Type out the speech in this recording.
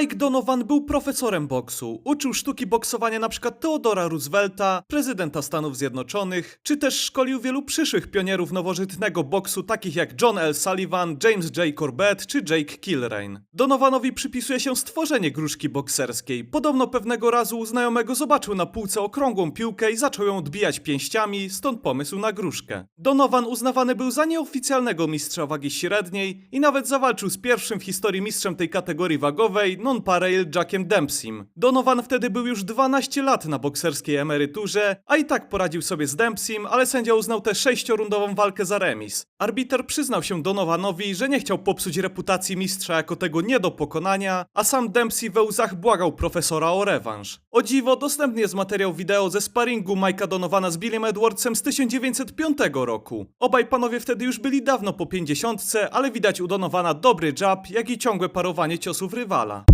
Mike Donovan był profesorem boksu. Uczył sztuki boksowania np. Theodora Roosevelta, prezydenta Stanów Zjednoczonych, czy też szkolił wielu przyszłych pionierów nowożytnego boksu, takich jak John L. Sullivan, James J. Corbett czy Jake Kilrain. Donovanowi przypisuje się stworzenie gruszki bokserskiej. Podobno pewnego razu u znajomego zobaczył na półce okrągłą piłkę i zaczął ją odbijać pięściami, stąd pomysł na gruszkę. Donovan uznawany był za nieoficjalnego mistrza wagi średniej i nawet zawalczył z pierwszym w historii mistrzem tej kategorii wagowej, non-parail Jackiem Dempsey'm. Donovan wtedy był już 12 lat na bokserskiej emeryturze, a i tak poradził sobie z Dempsey'm, ale sędzia uznał tę sześciorundową walkę za remis. Arbiter przyznał się Donovanowi, że nie chciał popsuć reputacji mistrza jako tego nie do pokonania, a sam Dempsey we łzach błagał profesora o rewanż. O dziwo, dostępny jest materiał wideo ze sparingu Mike'a Donovana z Billem Edwardsem z 1905 roku. Obaj panowie wtedy już byli dawno po 50, ale widać u Donovana dobry jab, jak i ciągłe parowanie ciosów rywala.